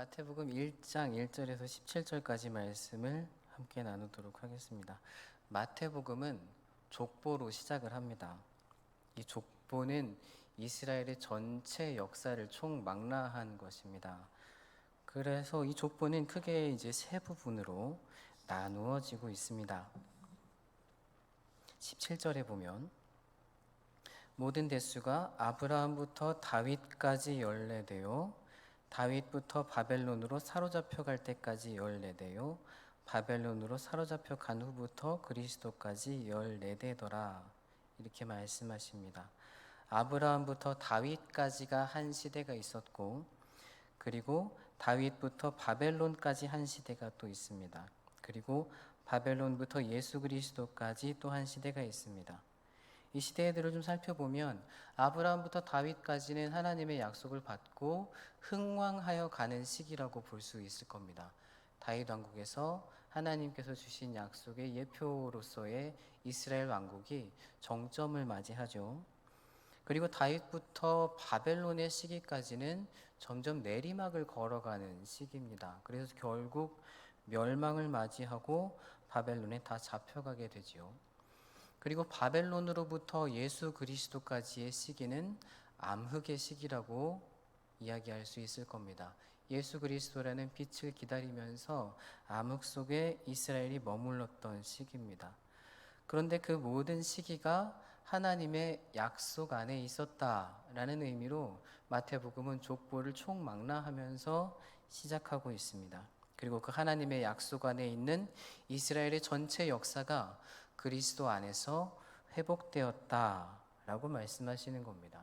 마태복음 1장 1절에서 17절까지 말씀을 함께 나누도록 하겠습니다. 마태복음은 족보로 시작을 합니다. 이 족보는 이스라엘의 전체 역사를 총망라한 것입니다. 그래서 이 족보는 크게 이제 세 부분으로 나누어지고 있습니다. 17절에 보면 모든 대수가 아브라함부터 다윗까지 열례되어 다윗부터 바벨론으로 사로잡혀 갈 때까지 열례되어 바벨론으로 사로잡혀 간 후부터 그리스도까지 열네대더라 이렇게 말씀하십니다. 아브라함부터 다윗까지가 한 시대가 있었고 그리고 다윗부터 바벨론까지 한 시대가 또 있습니다. 그리고 바벨론부터 예수 그리스도까지 또 한 시대가 있습니다. 이 시대들을 좀 살펴보면 아브라함부터 다윗까지는 하나님의 약속을 받고 흥왕하여 가는 시기라고 볼 수 있을 겁니다. 다윗 왕국에서 하나님께서 주신 약속의 예표로서의 이스라엘 왕국이 정점을 맞이하죠. 그리고 다윗부터 바벨론의 시기까지는 점점 내리막을 걸어가는 시기입니다. 그래서 결국 멸망을 맞이하고 바벨론에 다 잡혀가게 되지요. 그리고 바벨론으로부터 예수 그리스도까지의 시기는 암흑의 시기라고 이야기할 수 있을 겁니다. 예수 그리스도라는 빛을 기다리면서 암흑 속에 이스라엘이 머물렀던 시기입니다. 그런데 그 모든 시기가 하나님의 약속 안에 있었다라는 의미로 마태복음은 족보를 총망라하면서 시작하고 있습니다. 그리고 그 하나님의 약속 안에 있는 이스라엘의 전체 역사가 그리스도 안에서 회복되었다라고 말씀하시는 겁니다.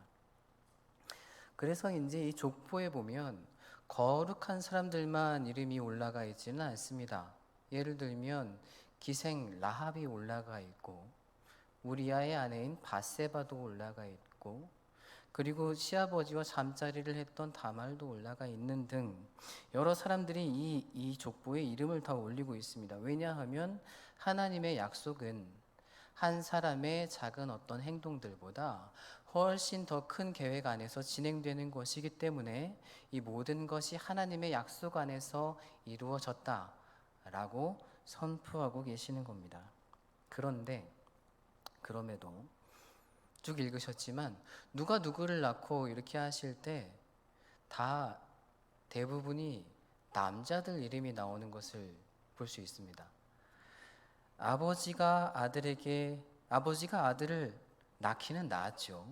그래서 이제 이 족보에 보면 거룩한 사람들만 이름이 올라가 있지는 않습니다. 예를 들면 기생 라합이 올라가 있고 우리아의 아내인 바세바도 올라가 있고 그리고 시아버지와 잠자리를 했던 다말도 올라가 있는 등 여러 사람들이 이, 이 족보에 이름을 다 올리고 있습니다. 왜냐하면 하나님의 약속은 한 사람의 작은 어떤 행동들보다 훨씬 더 큰 계획 안에서 진행되는 것이기 때문에 이 모든 것이 하나님의 약속 안에서 이루어졌다라고 선포하고 계시는 겁니다. 그런데 그럼에도 쭉 읽으셨지만 누가 누구를 낳고 이렇게 하실 때 다 대부분이 남자들 이름이 나오는 것을 볼 수 있습니다. 아버지가 아들에게 아버지가 아들을 낳기는 낳았죠.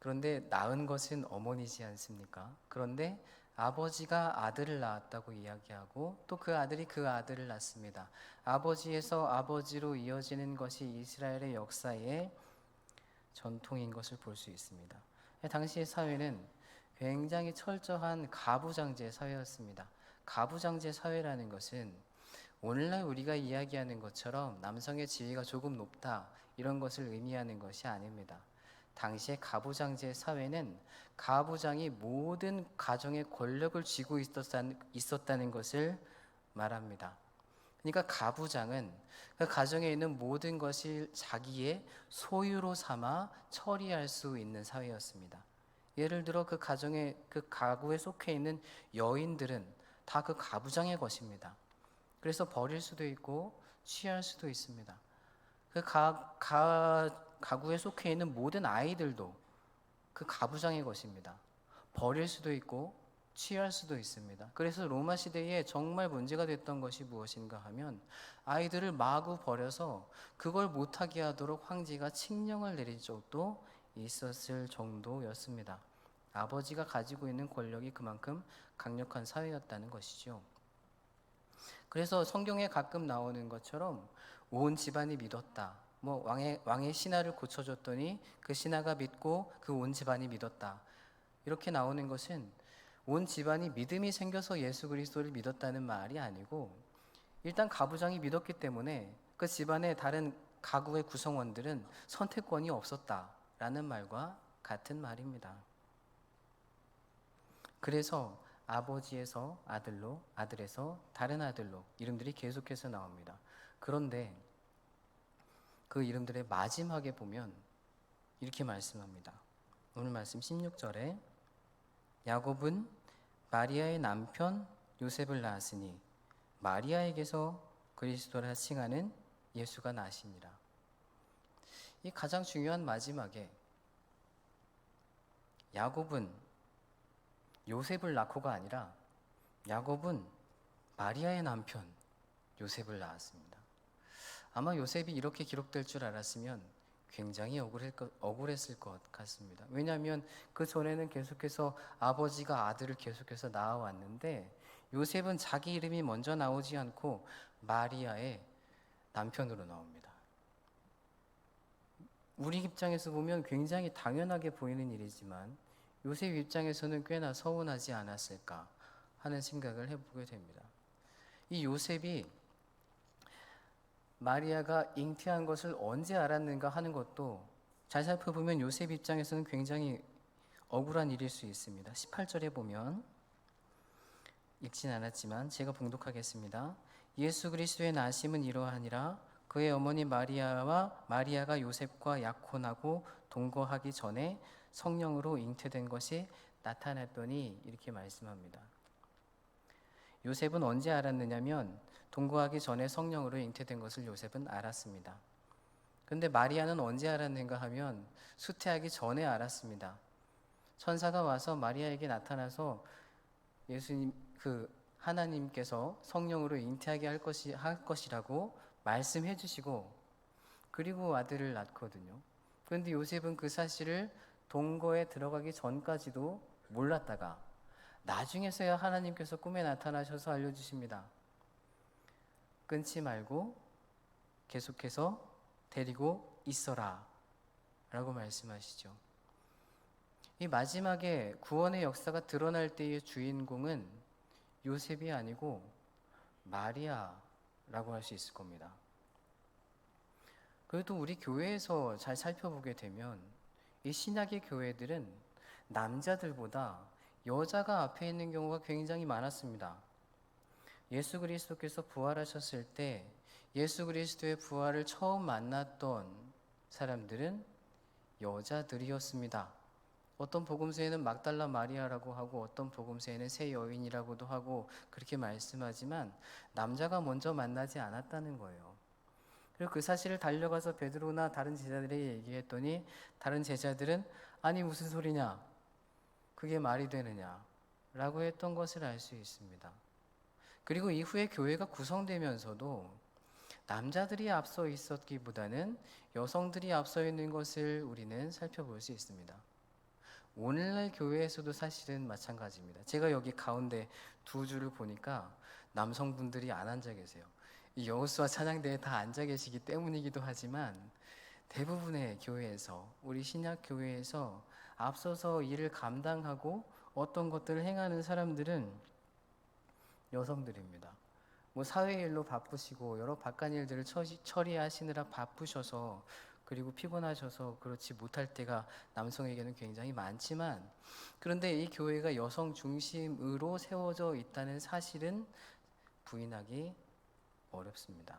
그런데 낳은 것은 어머니지 않습니까? 그런데 아버지가 아들을 낳았다고 이야기하고 또 그 아들이 그 아들을 낳습니다. 아버지에서 아버지로 이어지는 것이 이스라엘의 역사의 전통인 것을 볼 수 있습니다. 당시의 사회는 굉장히 철저한 가부장제 사회였습니다. 가부장제 사회라는 것은 오늘날 우리가 이야기하는 것처럼 남성의 지위가 조금 높다 이런 것을 의미하는 것이 아닙니다. 당시의 가부장제 사회는 가부장이 모든 가정의 권력을 쥐고 있었다는 것을 말합니다. 그러니까 가부장은 그 가정에 있는 모든 것을 자기의 소유로 삼아 처리할 수 있는 사회였습니다. 예를 들어 그 가정의 그 가구에 속해 있는 여인들은 다 그 가부장의 것입니다. 그래서 버릴 수도 있고 취할 수도 있습니다. 그 가, 가, 가구에 속해 있는 모든 아이들도 그 가부장의 것입니다. 버릴 수도 있고 취할 수도 있습니다. 그래서 로마 시대에 정말 문제가 됐던 것이 무엇인가 하면 아이들을 마구 버려서 그걸 못하게 하도록 황제가 칙령을 내린 적도 있었을 정도였습니다. 아버지가 가지고 있는 권력이 그만큼 강력한 사회였다는 것이죠. 그래서 성경에 가끔 나오는 것처럼 온 집안이 믿었다. 뭐 왕의 왕의 신하를 고쳐줬더니 그 신하가 믿고 그 온 집안이 믿었다. 이렇게 나오는 것은 온 집안이 믿음이 생겨서 예수 그리스도를 믿었다는 말이 아니고 일단 가부장이 믿었기 때문에 그 집안의 다른 가구의 구성원들은 선택권이 없었다라는 말과 같은 말입니다. 그래서 아버지에서 아들로, 아들에서 다른 아들로 이름들이 계속해서 나옵니다. 그런데 그 이름들의 마지막에 보면 이렇게 말씀합니다. 오늘 말씀 16절에 야곱은 마리아의 남편 요셉을 낳았으니 마리아에게서 그리스도라 칭하는 예수가 나시니라. 이 가장 중요한 마지막에 야곱은 요셉을 낳고가 아니라 야곱은 마리아의 남편 요셉을 낳았습니다. 아마 요셉이 이렇게 기록될 줄 알았으면 굉장히 억울했을 것 같습니다. 왜냐하면 그 전에는 계속해서 아버지가 아들을 계속해서 낳아왔는데 요셉은 자기 이름이 먼저 나오지 않고 마리아의 남편으로 나옵니다. 우리 입장에서 보면 굉장히 당연하게 보이는 일이지만 요셉 입장에서는 꽤나 서운하지 않았을까 하는 생각을 해보게 됩니다. 이 요셉이 마리아가 잉태한 것을 언제 알았는가 하는 것도 잘 살펴보면 요셉 입장에서는 굉장히 억울한 일일 수 있습니다. 18절에 보면 읽진 않았지만 제가 봉독하겠습니다. 예수 그리스도의 나심은 이러하니라 그의 어머니 마리아와 마리아가 요셉과 약혼하고 동거하기 전에 성령으로 잉태된 것이 나타났더니 이렇게 말씀합니다. 요셉은 언제 알았느냐면 동거하기 전에 성령으로 잉태된 것을 요셉은 알았습니다. 근데 마리아는 언제 알았는가 하면 수태하기 전에 알았습니다. 천사가 와서 마리아에게 나타나서 예수님 그 하나님께서 성령으로 잉태하게 할 것이 할 것이라고 말씀해 주시고 그리고 아들을 낳거든요. 그런데 요셉은 그 사실을 동거에 들어가기 전까지도 몰랐다가 나중에서야 하나님께서 꿈에 나타나셔서 알려주십니다. 끊지 말고 계속해서 데리고 있어라. 라고 말씀하시죠. 이 마지막에 구원의 역사가 드러날 때의 주인공은 요셉이 아니고 마리아라고 할 수 있을 겁니다. 그래도 우리 교회에서 잘 살펴보게 되면 이 신약의 교회들은 남자들보다 여자가 앞에 있는 경우가 굉장히 많았습니다. 예수 그리스도께서 부활하셨을 때 예수 그리스도의 부활을 처음 만났던 사람들은 여자들이었습니다. 어떤 복음서에는 막달라 마리아라고 하고 어떤 복음서에는 새 여인이라고도 하고 그렇게 말씀하지만 남자가 먼저 만나지 않았다는 거예요. 그리고 그 사실을 달려가서 베드로나 다른 제자들에게 얘기했더니 다른 제자들은 아니 무슨 소리냐? 그게 말이 되느냐? 라고 했던 것을 알 수 있습니다. 그리고 이후에 교회가 구성되면서도 남자들이 앞서 있었기보다는 여성들이 앞서 있는 것을 우리는 살펴볼 수 있습니다. 오늘날 교회에서도 사실은 마찬가지입니다. 제가 여기 가운데 두 줄을 보니까 남성분들이 안 앉아 계세요. 이 여호수아 찬양대에 다 앉아 계시기 때문이기도 하지만 대부분의 교회에서 우리 신약 교회에서 앞서서 일을 감당하고 어떤 것들을 행하는 사람들은 여성들입니다. 뭐 사회 일로 바쁘시고 여러 바깥 일들을 처리하시느라 바쁘셔서 그리고 피곤하셔서 그렇지 못할 때가 남성에게는 굉장히 많지만 그런데 이 교회가 여성 중심으로 세워져 있다는 사실은 부인하기 어렵습니다.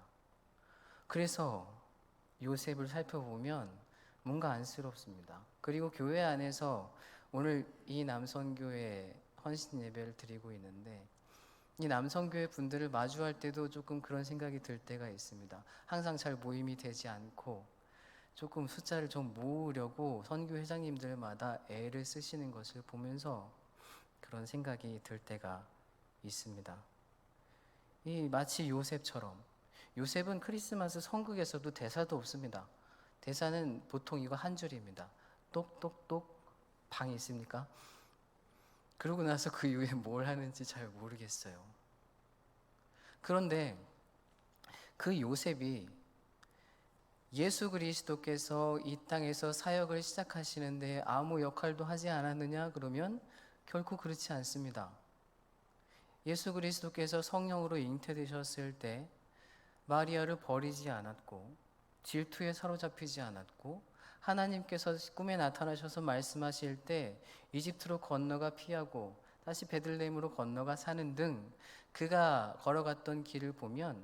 그래서 요셉을 살펴보면 뭔가 안쓰럽습니다. 그리고 교회 안에서 오늘 이 남성교회 헌신 예배를 드리고 있는데 이 남성교회 분들을 마주할 때도 조금 그런 생각이 들 때가 있습니다. 항상 잘 모임이 되지 않고 조금 숫자를 좀 모으려고 선교 회장님들마다 애를 쓰시는 것을 보면서 그런 생각이 들 때가 있습니다. 이 마치 요셉처럼 요셉은 크리스마스 성극에서도 대사도 없습니다. 대사는 보통 이거 한 줄입니다. 똑똑똑 방이 있습니까? 그러고 나서 그 이후에 뭘 하는지 잘 모르겠어요. 그런데 그 요셉이 예수 그리스도께서 이 땅에서 사역을 시작하시는데 아무 역할도 하지 않았느냐? 그러면 결코 그렇지 않습니다. 예수 그리스도께서 성령으로 잉태되셨을 때 마리아를 버리지 않았고 질투에 사로잡히지 않았고 하나님께서 꿈에 나타나셔서 말씀하실 때 이집트로 건너가 피하고 다시 베들레헴으로 건너가 사는 등 그가 걸어갔던 길을 보면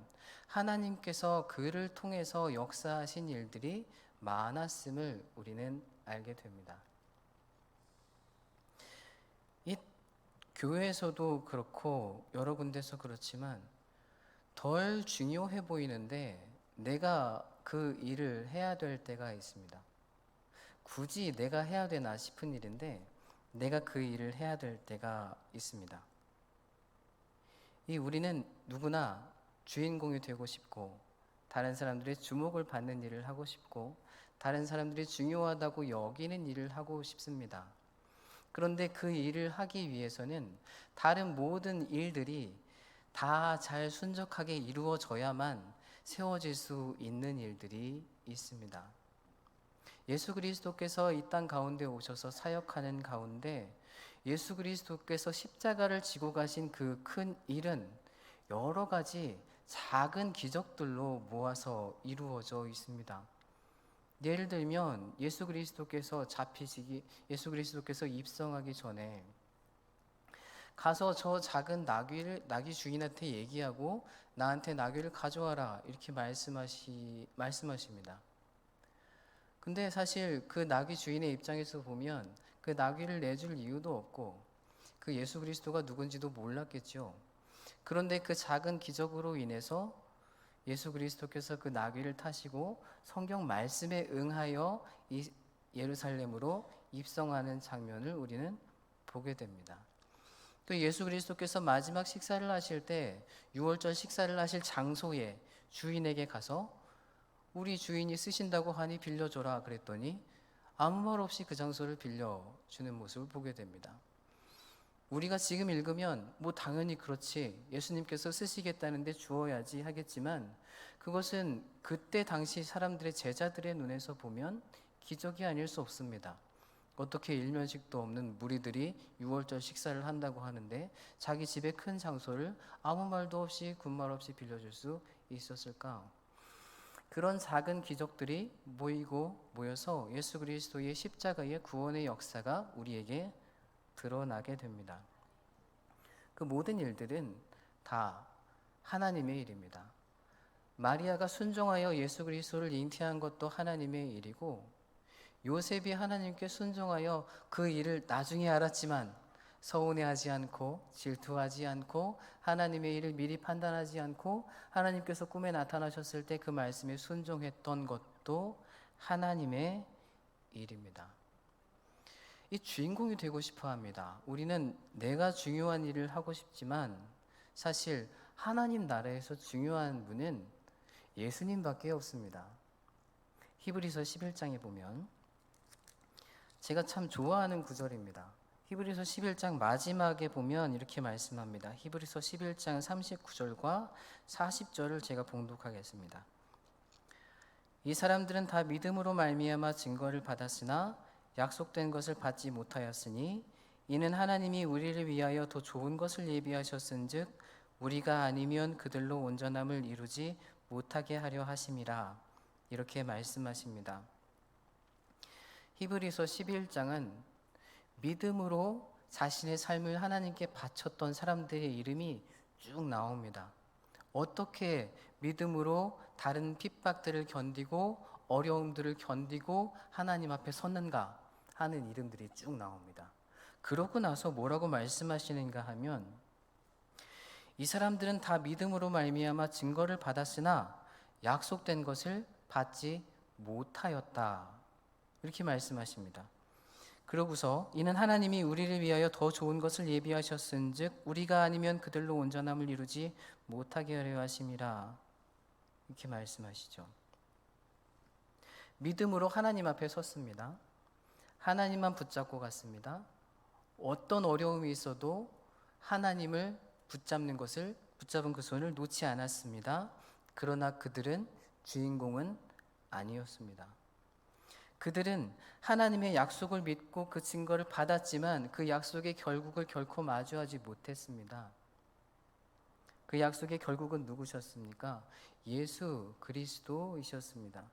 하나님께서 그를 통해서 역사하신 일들이 많았음을 우리는 알게 됩니다. 교회에서도 그렇고 여러 군데서 그렇지만 덜 중요해 보이는데 내가 그 일을 해야 될 때가 있습니다. 굳이 내가 해야 되나 싶은 일인데 내가 그 일을 해야 될 때가 있습니다. 이 우리는 누구나 주인공이 되고 싶고 다른 사람들의 주목을 받는 일을 하고 싶고 다른 사람들이 중요하다고 여기는 일을 하고 싶습니다. 그런데 그 일을 하기 위해서는 다른 모든 일들이 다 잘 순적하게 이루어져야만 세워질 수 있는 일들이 있습니다. 예수 그리스도께서 이 땅 가운데 오셔서 사역하는 가운데 예수 그리스도께서 십자가를 지고 가신 그 큰 일은 여러 가지 작은 기적들로 모아서 이루어져 있습니다. 예를 들면 예수 그리스도께서 잡히시기 예수 그리스도께서 입성하기 전에 가서 저 작은 나귀를 나귀 주인한테 얘기하고 나한테 나귀를 가져와라 이렇게 말씀하시 말씀하십니다. 근데 사실 그 나귀 주인의 입장에서 보면 그 나귀를 내줄 이유도 없고 그 예수 그리스도가 누군지도 몰랐겠죠. 그런데 그 작은 기적으로 인해서 예수 그리스도께서 그 나귀를 타시고 성경 말씀에 응하여 이 예루살렘으로 입성하는 장면을 우리는 보게 됩니다. 또 예수 그리스도께서 마지막 식사를 하실 때 6월절 식사를 하실 장소에 주인에게 가서 우리 주인이 쓰신다고 하니 빌려줘라 그랬더니 아무 말 없이 그 장소를 빌려주는 모습을 보게 됩니다. 우리가 지금 읽으면 뭐 당연히 그렇지 예수님께서 쓰시겠다는데 주어야지 하겠지만 그것은 그때 당시 사람들의 제자들의 눈에서 보면 기적이 아닐 수 없습니다. 어떻게 일면식도 없는 무리들이 6월절 식사를 한다고 하는데 자기 집의 큰 장소를 아무 말도 없이 군말 없이 빌려줄 수 있었을까? 그런 작은 기적들이 모이고 모여서 예수 그리스도의 십자가의 구원의 역사가 우리에게 드러나게 됩니다. 그 모든 일들은 다 하나님의 일입니다. 마리아가 순종하여 예수 그리스도를 잉태한 것도 하나님의 일이고 요셉이 하나님께 순종하여 그 일을 나중에 알았지만 서운해하지 않고 질투하지 않고 하나님의 일을 미리 판단하지 않고 하나님께서 꿈에 나타나셨을 때 그 말씀에 순종했던 것도 하나님의 일입니다. 이 주인공이 되고 싶어 합니다. 우리는 내가 중요한 일을 하고 싶지만 사실 하나님 나라에서 중요한 분은 예수님밖에 없습니다. 히브리서 11장에 보면 제가 참 좋아하는 구절입니다. 히브리서 11장 마지막에 보면 이렇게 말씀합니다. 히브리서 11장 39절과 40절을 제가 봉독하겠습니다. 이 사람들은 다 믿음으로 말미암아 증거를 받았으나 약속된 것을 받지 못하였으니 이는 하나님이 우리를 위하여 더 좋은 것을 예비하셨은즉 우리가 아니면 그들로 온전함을 이루지 못하게 하려 하심이라 이렇게 말씀하십니다. 히브리서 11장은 믿음으로 자신의 삶을 하나님께 바쳤던 사람들의 이름이 쭉 나옵니다. 어떻게 믿음으로 다른 핍박들을 견디고 어려움들을 견디고 하나님 앞에 섰는가 하는 이름들이 쭉 나옵니다. 그러고 나서 뭐라고 말씀하시는가 하면 이 사람들은 다 믿음으로 말미암아 증거를 받았으나 약속된 것을 받지 못하였다. 이렇게 말씀하십니다. 그러고서 이는 하나님이 우리를 위하여 더 좋은 것을 예비하셨은즉 우리가 아니면 그들로 온전함을 이루지 못하게 하려 하심이라. 이렇게 말씀하시죠. 믿음으로 하나님 앞에 섰습니다. 하나님만 붙잡고 갔습니다. 어떤 어려움이 있어도 하나님을 붙잡는 것을 붙잡은 그 손을 놓지 않았습니다. 그러나 그들은 주인공은 아니었습니다. 그들은 하나님의 약속을 믿고 그 증거를 받았지만 그 약속의 결국을 결코 마주하지 못했습니다. 그 약속의 결국은 누구셨습니까? 예수 그리스도이셨습니다.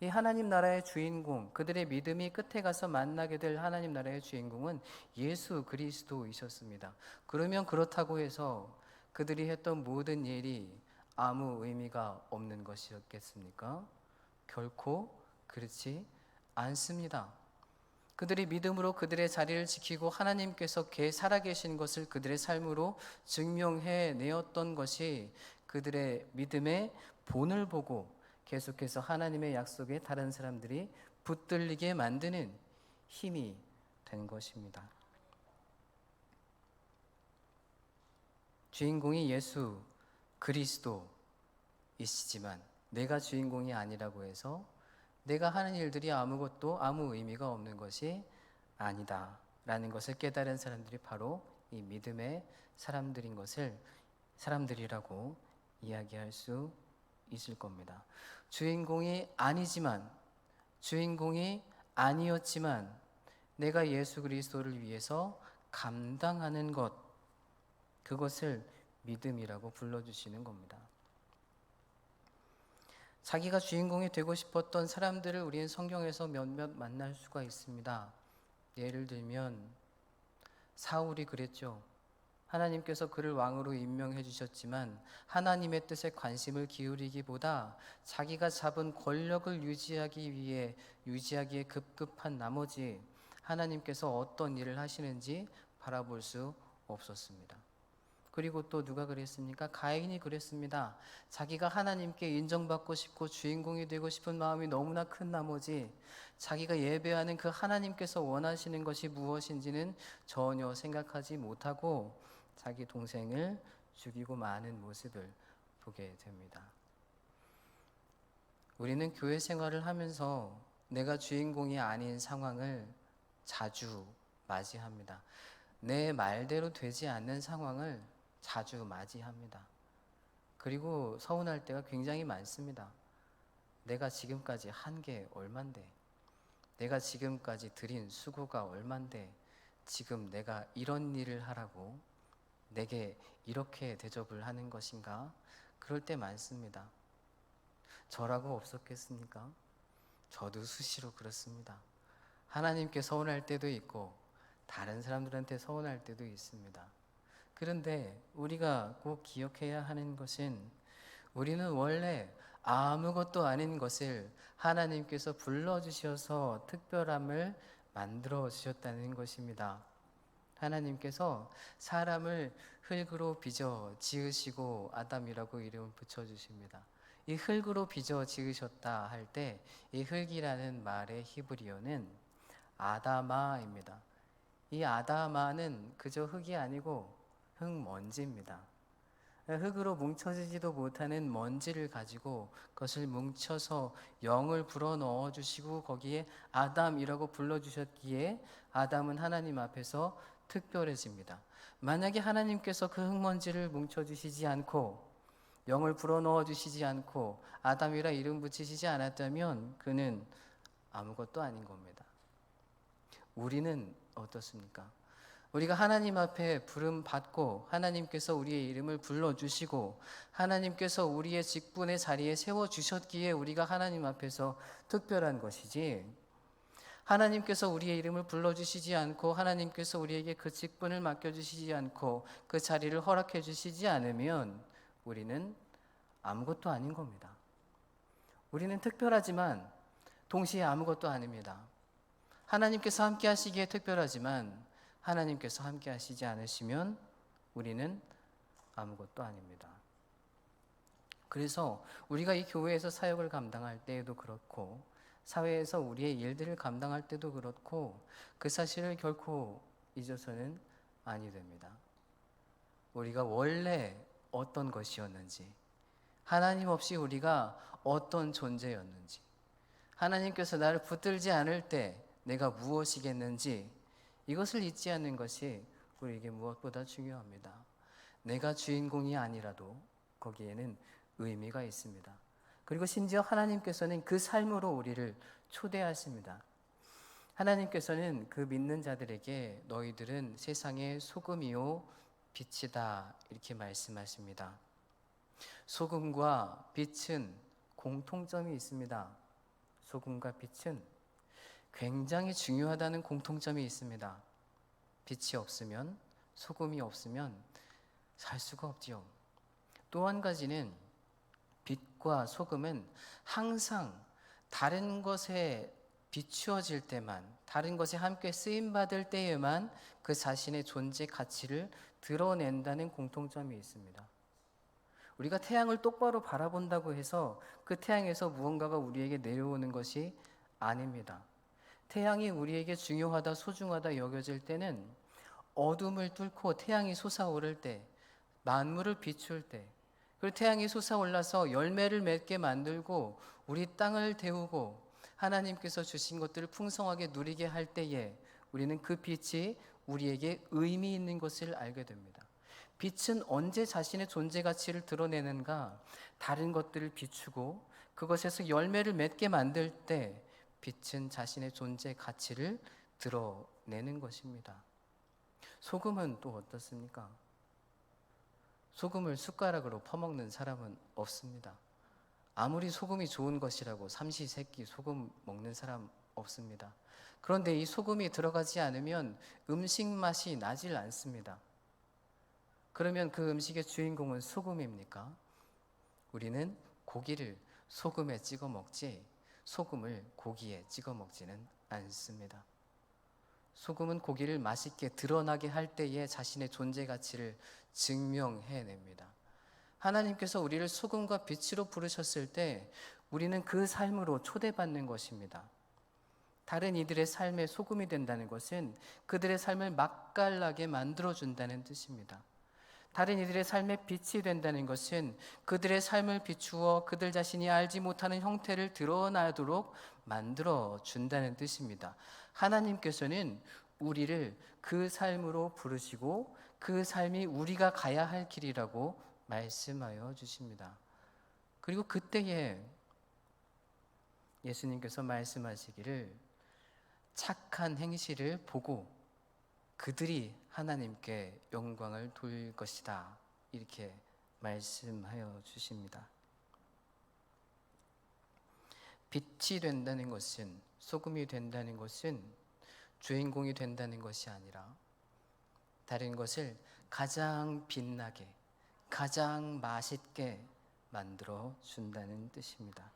이 하나님 나라의 주인공, 그들의 믿음이 끝에 가서 만나게 될 하나님 나라의 주인공은 예수 그리스도이셨습니다. 그러면 그렇다고 해서 그들이 했던 모든 일이 아무 의미가 없는 것이었겠습니까? 결코 그렇지 않습니다. 그들이 믿음으로 그들의 자리를 지키고 하나님께서 개 살아계신 것을 그들의 삶으로 증명해 내었던 것이 그들의 믿음의 본을 보고 계속해서 하나님의 약속에 다른 사람들이 붙들리게 만드는 힘이 된 것입니다. 주인공이 예수 그리스도이시지만 내가 주인공이 아니라고 해서 내가 하는 일들이 아무것도 아무 의미가 없는 것이 아니다 라는 것을 깨달은 사람들이 바로 이 믿음의 사람들인 것을 사람들이라고 이야기할 수 있을 겁니다. 주인공이 아니지만 주인공이 아니었지만 내가 예수 그리스도를 위해서 감당하는 것 그것을 믿음이라고 불러주시는 겁니다. 자기가 주인공이 되고 싶었던 사람들을 우리는 성경에서 몇몇 만날 수가 있습니다. 예를 들면 사울이 그랬죠. 하나님께서 그를 왕으로 임명해 주셨지만 하나님의 뜻에 관심을 기울이기보다 자기가 잡은 권력을 유지하기 위해 유지하기에 급급한 나머지 하나님께서 어떤 일을 하시는지 바라볼 수 없었습니다. 그리고 또 누가 그랬습니까? 가인이 그랬습니다. 자기가 하나님께 인정받고 싶고 주인공이 되고 싶은 마음이 너무나 큰 나머지 자기가 예배하는 그 하나님께서 원하시는 것이 무엇인지는 전혀 생각하지 못하고 자기 동생을 죽이고 마는 모습을 보게 됩니다. 우리는 교회 생활을 하면서 내가 주인공이 아닌 상황을 자주 맞이합니다. 내 말대로 되지 않는 상황을 자주 맞이합니다. 그리고 서운할 때가 굉장히 많습니다. 내가 지금까지 한 게 얼만데, 내가 지금까지 드린 수고가 얼만데, 지금 내가 이런 일을 하라고 내게 이렇게 대접을 하는 것인가? 그럴 때 많습니다. 저라고 없었겠습니까? 저도 수시로 그렇습니다. 하나님께 서운할 때도 있고, 다른 사람들한테 서운할 때도 있습니다. 그런데 우리가 꼭 기억해야 하는 것은 우리는 원래 아무것도 아닌 것을 하나님께서 불러주셔서 특별함을 만들어 주셨다는 것입니다. 하나님께서 사람을 흙으로 빚어 지으시고 아담이라고 이름을 붙여 주십니다. 이 흙으로 빚어 지으셨다 할 때 이 흙이라는 말의 히브리어는 아다마입니다. 이 아다마는 그저 흙이 아니고 흙먼지입니다. 흙으로 뭉쳐지지도 못하는 먼지를 가지고 그것을 뭉쳐서 영을 불어 넣어 주시고 거기에 아담이라고 불러 주셨기에 아담은 하나님 앞에서 특별해집니다. 만약에 하나님께서 그 흙먼지를 뭉쳐 주시지 않고 영을 불어 넣어 주시지 않고 아담이라 이름 붙이시지 않았다면 그는 아무것도 아닌 겁니다. 우리는 어떻습니까? 우리가 하나님 앞에 부름 받고 하나님께서 우리의 이름을 불러 주시고 하나님께서 우리의 직분의 자리에 세워 주셨기에 우리가 하나님 앞에서 특별한 것이지 하나님께서 우리의 이름을 불러 주시지 않고 하나님께서 우리에게 그 직분을 맡겨 주시지 않고 그 자리를 허락해 주시지 않으면 우리는 아무것도 아닌 겁니다. 우리는 특별하지만 동시에 아무것도 아닙니다. 하나님께서 함께 하시기에 특별하지만 하나님께서 함께 하시지 않으시면 우리는 아무것도 아닙니다. 그래서 우리가 이 교회에서 사역을 감당할 때에도 그렇고 사회에서 우리의 일들을 감당할 때도 그렇고 그 사실을 결코 잊어서는 아니 됩니다. 우리가 원래 어떤 것이었는지 하나님 없이 우리가 어떤 존재였는지 하나님께서 나를 붙들지 않을 때 내가 무엇이겠는지 이것을 잊지 않는 것이 우리에게 무엇보다 중요합니다. 내가 주인공이 아니라도 거기에는 의미가 있습니다. 그리고 심지어 하나님께서는 그 삶으로 우리를 초대하십니다. 하나님께서는 그 믿는 자들에게 너희들은 세상의 소금이요 빛이다 이렇게 말씀하십니다. 소금과 빛은 공통점이 있습니다. 소금과 빛은 굉장히 중요하다는 공통점이 있습니다. 빛이 없으면 소금이 없으면 살 수가 없지요. 또 한 가지는 빛과 소금은 항상 다른 것에 비추어질 때만 다른 것에 함께 쓰임 받을 때에만 그 자신의 존재 가치를 드러낸다는 공통점이 있습니다. 우리가 태양을 똑바로 바라본다고 해서 그 태양에서 무언가가 우리에게 내려오는 것이 아닙니다. 태양이 우리에게 중요하다, 소중하다 여겨질 때는 어둠을 뚫고 태양이 솟아오를 때, 만물을 비출 때, 그리고 태양이 솟아올라서 열매를 맺게 만들고 우리 땅을 데우고 하나님께서 주신 것들을 풍성하게 누리게 할 때에 우리는 그 빛이 우리에게 의미 있는 것을 알게 됩니다. 빛은 언제 자신의 존재 가치를 드러내는가? 다른 것들을 비추고 그것에서 열매를 맺게 만들 때 빛은 자신의 존재 가치를 드러내는 것입니다. 소금은 또 어떻습니까? 소금을 숟가락으로 퍼먹는 사람은 없습니다. 아무리 소금이 좋은 것이라고 삼시세끼 소금 먹는 사람 없습니다. 그런데 이 소금이 들어가지 않으면 음식 맛이 나질 않습니다. 그러면 그 음식의 주인공은 소금입니까? 우리는 고기를 소금에 찍어 먹지 소금을 고기에 찍어 먹지는 않습니다. 소금은 고기를 맛있게 드러나게 할 때에 자신의 존재 가치를 증명해냅니다. 하나님께서 우리를 소금과 빛으로 부르셨을 때 우리는 그 삶으로 초대받는 것입니다. 다른 이들의 삶의 소금이 된다는 것은 그들의 삶을 맛깔나게 만들어준다는 뜻입니다. 다른 이들의 삶의 빛이 된다는 것은 그들의 삶을 비추어 그들 자신이 알지 못하는 형태를 드러나도록 만들어 준다는 뜻입니다. 하나님께서는 우리를 그 삶으로 부르시고 그 삶이 우리가 가야 할 길이라고 말씀하여 주십니다. 그리고 그때에 예수님께서 말씀하시기를 착한 행실을 보고 그들이 하나님께 영광을 돌 것이다. 이렇게 말씀하여 주십니다. 빛이 된다는 것은 소금이 된다는 것은 주인공이 된다는 것이 아니라 다른 것을 가장 빛나게 가장 맛있게 만들어 준다는 뜻입니다.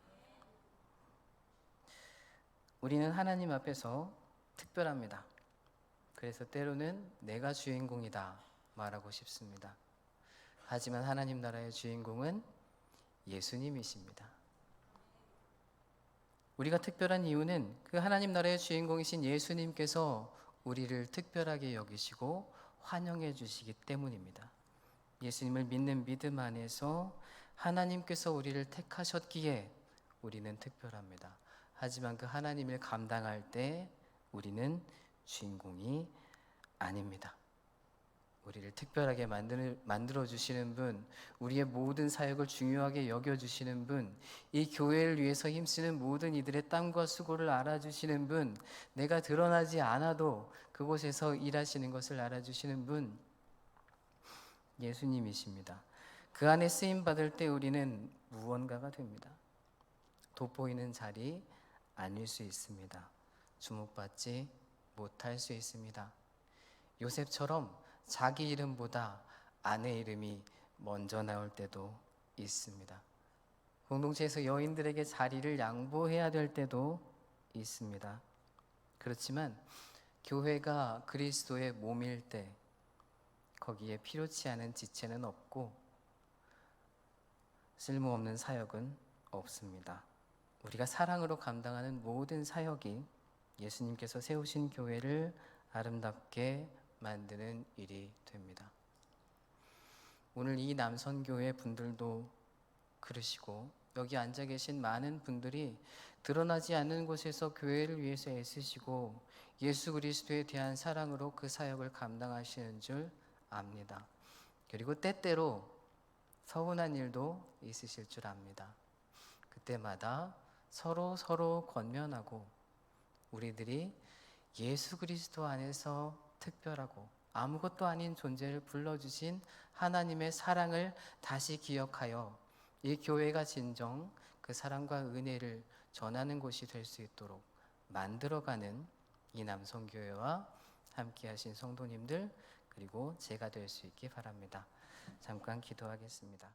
우리는 하나님 앞에서 특별합니다. 그래서 때로는 내가 주인공이다 말하고 싶습니다. 하지만 하나님 나라의 주인공은 예수님이십니다. 우리가 특별한 이유는 그 하나님 나라의 주인공이신 예수님께서 우리를 특별하게 여기시고 환영해 주시기 때문입니다. 예수님을 믿는 믿음 안에서 하나님께서 우리를 택하셨기에 우리는 특별합니다. 하지만 그 하나님을 감당할 때 우리는 주인공이 아닙니다. 우리를 특별하게 만들어 주시는 분, 우리의 모든 사역을 중요하게 여겨 주시는 분, 이 교회를 위해서 힘쓰는 모든 이들의 땀과 수고를 알아 주시는 분, 내가 드러나지 않아도 그곳에서 일하시는 것을 알아 주시는 분, 예수님이십니다. 그 안에 쓰임 받을 때 우리는 무언가가 됩니다. 돋보이는 자리 아닐 수 있습니다. 주목받지 못할 수 있습니다. 요셉처럼 자기 이름보다 아내 이름이 먼저 나올 때도 있습니다. 공동체에서 여인들에게 자리를 양보해야 될 때도 있습니다. 그렇지만 교회가 그리스도의 몸일 때 거기에 필요치 않은 지체는 없고 쓸모없는 사역은 없습니다. 우리가 사랑으로 감당하는 모든 사역이 예수님께서 세우신 교회를 아름답게 만드는 일이 됩니다. 오늘 이 남선교회 분들도 그러시고 여기 앉아 계신 많은 분들이 드러나지 않는 곳에서 교회를 위해서 애쓰시고 예수 그리스도에 대한 사랑으로 그 사역을 감당하시는 줄 압니다. 그리고 때때로 서운한 일도 있으실 줄 압니다. 그때마다 서로 서로 권면하고 우리들이 예수 그리스도 안에서 특별하고 아무것도 아닌 존재를 불러주신 하나님의 사랑을 다시 기억하여 이 교회가 진정 그 사랑과 은혜를 전하는 곳이 될 수 있도록 만들어가는 이 남성교회와 함께 하신 성도님들 그리고 제가 될 수 있기 바랍니다. 잠깐 기도하겠습니다.